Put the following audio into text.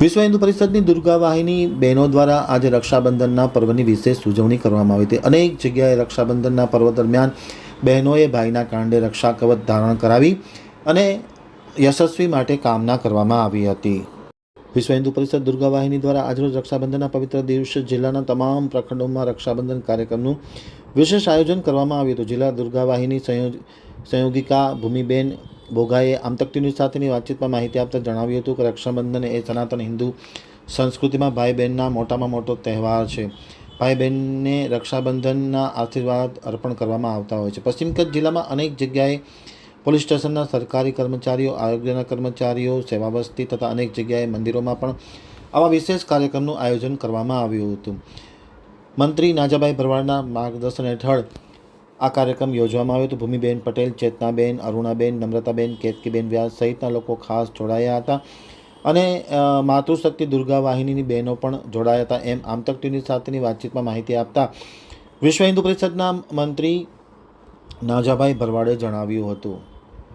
વિશ્વ હિન્દુ પરિષદની દુર્ગા વાહિની બહેનો દ્વારા આજે રક્ષાબંધનના પર્વની વિશેષ ઉજવણી કરવામાં આવી હતી. અનેક જગ્યાએ રક્ષાબંધનના પર્વ દરમિયાન બહેનોએ ભાઈના કાંડે રક્ષા કવચ ધારણ કરાવી અને યશસ્વી માટે કામના કરવામાં આવી હતી. વિશ્વ હિન્દુ પરિષદ દુર્ગા વાહિની દ્વારા આજરોજ રક્ષાબંધનના પવિત્ર દિવસે જિલ્લાના તમામ પ્રખંડોમાં રક્ષાબંધન કાર્યક્રમનું વિશેષ આયોજન કરવામાં આવ્યું હતું. જિલ્લા દુર્ગા વાહિની સંયોગિકા ભૂમિબેન બોગાએ આમતક ન્યૂઝ સાથેની વાતચીતમાં માહિતી આપતા જણાવ્યું હતું કે રક્ષાબંધન એ સનાતન હિન્દુ સંસ્કૃતિમાં ભાઈ બહેનના મોટામાં મોટો તહેવાર છે. ભાઈ બહેનને રક્ષાબંધનના આશીર્વાદ અર્પણ કરવામાં આવતા હોય છે. પશ્ચિમ કચ્છ જિલ્લામાં અનેક જગ્યાએ પોલીસ સ્ટેશનના સરકારી કર્મચારીઓ, આરોગ્યના કર્મચારીઓ સેવા વસ્તી તથા અનેક જગ્યાએ મંદિરોમાં પણ આવા વિશેષ કાર્યક્રમનું આયોજન કરવામાં આવ્યું હતું. મંત્રી નાજાભાઈ ભરવાડના માર્ગદર્શન હેઠળ આ કાર્યક્રમ યોજવામાં આવ્યો હતો. ભૂમિબેન પટેલ, ચેતનાબેન, અરુણાબેન, નમ્રતાબેન, કેતકીબેન વ્યાસ સહિતના લોકો ખાસ જોડાયા હતા. અને માતૃશક્તિ દુર્ગા વાહિનીની બહેનો પણ જોડાયા હતા. એમ આમતક ટીવી સાથેની વાતચીતમાં માહિતી આપતા વિશ્વ હિન્દુ પરિષદના મંત્રી નાજાભાઈ ભરવાડે જણાવ્યું હતું.